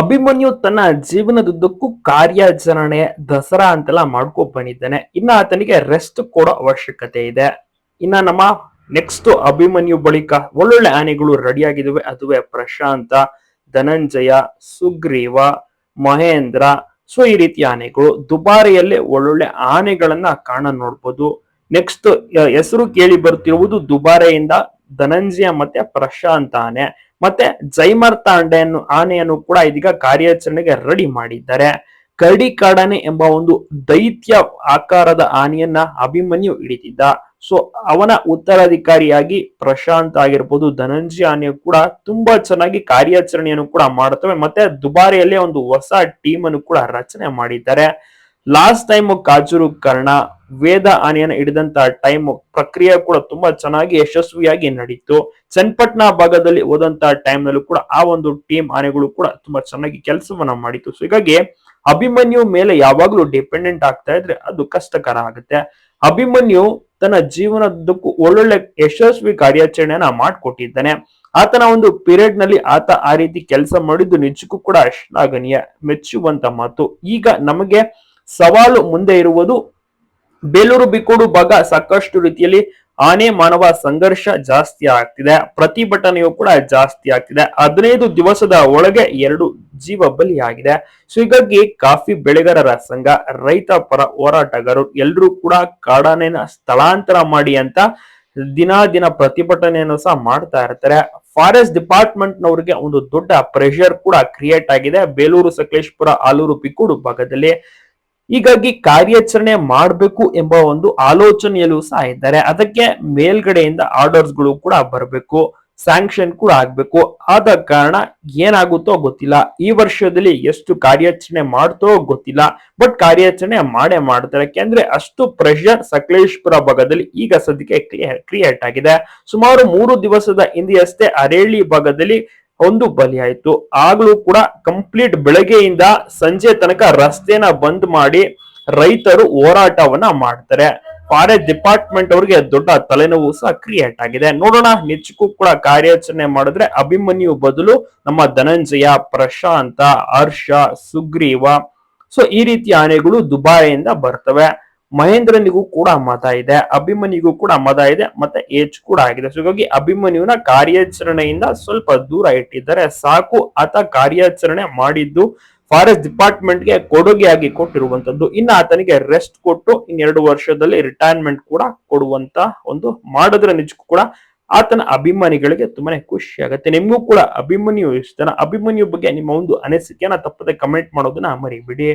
ಅಭಿಮನ್ಯು ತನ್ನ ಜೀವನದುದ್ದಕ್ಕೂ ಕಾರ್ಯಾಚರಣೆ ದಸರಾ ಅಂತೆಲ್ಲ ಮಾಡ್ಕೋ ಬಂದಿದ್ದಾನೆ. ಇನ್ನ ಆತನಿಗೆ ರೆಸ್ಟ್ ಕೊಡೋ ಅವಶ್ಯಕತೆ ಇದೆ. ಇನ್ನ ನಮ್ಮ ನೆಕ್ಸ್ಟ್ ಅಭಿಮನ್ಯು ಬಳಿಕ ಒಳ್ಳೊಳ್ಳೆ ಆನೆಗಳು ರೆಡಿ ಆಗಿದ್ದಾವೆ ಅದುವೇ ಪ್ರಶಾಂತ, ಧನಂಜಯ, ಸುಗ್ರೀವ, ಮಹೇಂದ್ರ. ಸೊ ಈ ರೀತಿಯ ಆನೆಗಳು ದುಬಾರಿಯಲ್ಲಿ ಒಳ್ಳೊಳ್ಳೆ ಆನೆಗಳನ್ನ ಕಾಣ ನೋಡ್ಬೋದು. ನೆಕ್ಸ್ಟ್ ಹೆಸರು ಕೇಳಿ ಬರ್ತಿರುವುದು ದುಬಾರೆಯಿಂದ ಧನಂಜಯ ಮತ್ತೆ ಪ್ರಶಾಂತ್ ಆನೆ ಮತ್ತೆ ಜೈಮರ್ ತಾಂಡೆಯನ್ನು ಆನೆಯನ್ನು ಕೂಡ ಇದೀಗ ಕಾರ್ಯಾಚರಣೆಗೆ ರೆಡಿ ಮಾಡಿದ್ದಾರೆ. ಕರಡಿ ಕಾಡಾನೆ ಎಂಬ ಒಂದು ದೈತ್ಯ ಆಕಾರದ ಆನೆಯನ್ನ ಅಭಿಮನ್ಯು ಹಿಡಿದಿದ್ದ. ಸೊ ಅವನ ಉತ್ತರಾಧಿಕಾರಿಯಾಗಿ ಪ್ರಶಾಂತ್ ಆಗಿರ್ಬೋದು, ಧನಂಜಯ ಆನೆಯು ಕೂಡ ತುಂಬಾ ಚೆನ್ನಾಗಿ ಕಾರ್ಯಾಚರಣೆಯನ್ನು ಕೂಡ ಮಾಡುತ್ತವೆ ಮತ್ತೆ ದುಬಾರಿಯಲ್ಲೇ ಒಂದು ಹೊಸ ಟೀಮ್ ಅನ್ನು ಕೂಡ ರಚನೆ ಮಾಡಿದ್ದಾರೆ. ಲಾಸ್ಟ್ ಟೈಮ್ ಕಾಜೂರು ಕರ್ಣ ವೇದ ಆನೆಯನ್ನು ಹಿಡಿದಂತ ಟೈಮ್ ಪ್ರಕ್ರಿಯೆ ಕೂಡ ತುಂಬಾ ಚೆನ್ನಾಗಿ ಯಶಸ್ವಿಯಾಗಿ ನಡೀತು. ಚನ್ನಪಟ್ಟಣ ಭಾಗದಲ್ಲಿ ಹೋದಂತ ಟೈಮ್ ನಲ್ಲೂ ಕೂಡ ಆ ಒಂದು ಟೀಮ್ ಆನೆಗಳು ಕೂಡ ತುಂಬಾ ಚೆನ್ನಾಗಿ ಕೆಲಸವನ್ನ ಮಾಡಿತ್ತು ಸೊ ಹೀಗಾಗಿ ಅಭಿಮನ್ಯು ಮೇಲೆ ಯಾವಾಗ್ಲೂ ಡಿಪೆಂಡೆಂಟ್ ಆಗ್ತಾ ಇದ್ರೆ ಅದು ಕಷ್ಟಕರ ಆಗುತ್ತೆ. ಅಭಿಮನ್ಯು ತನ್ನ ಜೀವನದಕ್ಕೂ ಒಳ್ಳೊಳ್ಳೆ ಯಶಸ್ವಿ ಕಾರ್ಯಾಚರಣೆಯನ್ನ ಮಾಡಿಕೊಟ್ಟಿದ್ದಾನೆ. ಆತನ ಒಂದು ಪೀರಿಯಡ್ನಲ್ಲಿ ಆತ ಆ ರೀತಿ ಕೆಲಸ ಮಾಡಿದ್ದು ನಿಜಕ್ಕೂ ಕೂಡ ಶ್ಲಾಘನೀಯ ಮೆಚ್ಚುವಂತ ಮಾತು. ಈಗ ನಮಗೆ ಸವಾಲು ಮುಂದೆ ಇರುವುದು ಬೇಲೂರು ಬಿಕೋಡು ಭಾಗ ಸಾಕಷ್ಟು ರೀತಿಯಲ್ಲಿ ಆನೆ ಮಾನವ ಸಂಘರ್ಷ ಜಾಸ್ತಿ ಆಗ್ತಿದೆ. ಪ್ರತಿಭಟನೆಯು ಕೂಡ ಜಾಸ್ತಿ ಆಗ್ತಿದೆ. ಹದಿನೈದು ದಿವಸದ ಒಳಗೆ ಎರಡು ಜೀವ ಬಲಿಯಾಗಿದೆ. ಸೊ ಹೀಗಾಗಿ ಕಾಫಿ ಬೆಳೆಗಾರರ ಸಂಘ, ರೈತ ಪರ ಹೋರಾಟಗಾರರು ಎಲ್ಲರೂ ಕೂಡ ಕಾಡಾನೆನ ಸ್ಥಳಾಂತರ ಮಾಡಿ ಅಂತ ದಿನ ದಿನ ಪ್ರತಿಭಟನೆಯನ್ನು ಸಹ ಮಾಡ್ತಾ ಇರ್ತಾರೆ. ಫಾರೆಸ್ಟ್ ಡಿಪಾರ್ಟ್ಮೆಂಟ್ ನವರಿಗೆ ಒಂದು ದೊಡ್ಡ ಪ್ರೆಷರ್ ಕೂಡ ಕ್ರಿಯೇಟ್ ಆಗಿದೆ. ಬೇಲೂರು ಸಕಲೇಶ್ಪುರ, ಆಲೂರು ಪಿಕ್ಕೂಡು ಭಾಗದಲ್ಲಿ. ಹೀಗಾಗಿ ಕಾರ್ಯಾಚರಣೆ ಮಾಡಬೇಕು ಎಂಬ ಒಂದು ಆಲೋಚನೆಯಲ್ಲೂ ಸಹ ಇದ್ದಾರೆ. ಅದಕ್ಕೆ ಮೇಲ್ಗಡೆಯಿಂದ ಆರ್ಡರ್ಸ್ಗಳು ಕೂಡ ಬರಬೇಕು ಸ್ಯಾಂಕ್ಷನ್ ಕೂಡ ಆಗ್ಬೇಕು. ಆದ ಕಾರಣ ಏನಾಗುತ್ತೋ ಗೊತ್ತಿಲ್ಲ. ಈ ವರ್ಷದಲ್ಲಿ ಎಷ್ಟು ಕಾರ್ಯಾಚರಣೆ ಮಾಡ್ತೋ ಗೊತ್ತಿಲ್ಲ. ಬಟ್ ಕಾರ್ಯಾಚರಣೆ ಮಾಡೇ ಮಾಡ್ತಾರೆ. ಯಾಕೆಂದ್ರೆ ಅಷ್ಟು ಪ್ರೆಷರ್ ಸಕಲೇಶ್ಪುರ ಭಾಗದಲ್ಲಿ ಈಗ ಸದ್ಯಕ್ಕೆ ಕ್ರಿಯೇಟ್ ಆಗಿದೆ. ಸುಮಾರು ಮೂರು ದಿವಸದ ಹಿಂದೆಯಷ್ಟೇ ಅರೇಳಿ ಭಾಗದಲ್ಲಿ ಒಂದು ಬಲಿಯಾಯಿತು ಆಗ್ಲೂ ಕೂಡ ಕಂಪ್ಲೀಟ್ ಬೆಳಗ್ಗೆಯಿಂದ ಸಂಜೆ ತನಕ ರಸ್ತೆನ ಬಂದ್ ಮಾಡಿ ರೈತರು ಹೋರಾಟವನ್ನ ಮಾಡ್ತಾರೆ. ಫಾರೆಸ್ಟ್ ಡಿಪಾರ್ಟ್ಮೆಂಟ್ ಅವರಿಗೆ ದೊಡ್ಡ ತಲೆನೋವು ಸಹ ಕ್ರಿಯೇಟ್ ಆಗಿದೆ. ನೋಡೋಣ ನಿಜಕ್ಕೂ ಕೂಡ ಕಾರ್ಯಾಚರಣೆ ಮಾಡಿದ್ರೆ ಅಭಿಮನ್ಯು ಬದಲು ನಮ್ಮ ಧನಂಜಯ, ಪ್ರಶಾಂತ, ಹರ್ಷ, ಸುಗ್ರೀವ. ಸೊ ಈ ರೀತಿ ಆನೆಗಳು ದುಬಾರಿಯಿಂದ ಬರ್ತವೆ. ಮಹೇಂದ್ರನಿಗೂ ಕೂಡ ಮತ ಇದೆ ಅಭಿಮನಿಗೂ ಕೂಡ ಮತ ಇದೆ, ಮತ್ತೆ ಏಜ್ ಕೂಡ ಆಗಿದೆ. ಸೊ ಹೀಗಾಗಿ ಅಭಿಮನ್ಯುನ ಕಾರ್ಯಾಚರಣೆಯಿಂದ ಸ್ವಲ್ಪ ದೂರ ಇಟ್ಟಿದ್ದಾರೆ. ಸಾಕು, ಆತ ಕಾರ್ಯಾಚರಣೆ ಮಾಡಿದ್ದು ಫಾರೆಸ್ಟ್ ಡಿಪಾರ್ಟ್ಮೆಂಟ್ಗೆ ಕೊಡುಗೆಯಾಗಿ ಕೊಟ್ಟಿರುವಂತದ್ದು ಇನ್ನು ಆತನಿಗೆ ರೆಸ್ಟ್ ಕೊಟ್ಟು ಇನ್ನೆರಡು ವರ್ಷದಲ್ಲಿ ರಿಟೈರ್ಮೆಂಟ್ ಕೂಡ ಕೊಡುವಂತ ಒಂದು ಮಾಡಿದ್ರೆ ನಿಜಕ್ಕೂ ಕೂಡ ಆತನ ಅಭಿಮಾನಿಗಳಿಗೆ ತುಂಬಾನೇ ಖುಷಿ ಆಗುತ್ತೆ. ನಿಮಗೂ ಕೂಡ ಅಭಿಮನ್ಯು ಇಷ್ಟನ ಅಭಿಮನ್ಯು ಬಗ್ಗೆ ನಿಮ್ಮ ಒಂದು ಅನಿಸಿಕೆಯನ್ನ ತಪ್ಪದೆ ಕಮೆಂಟ್ ಮಾಡೋದನ್ನ ಮರಿಬಿಡಿ.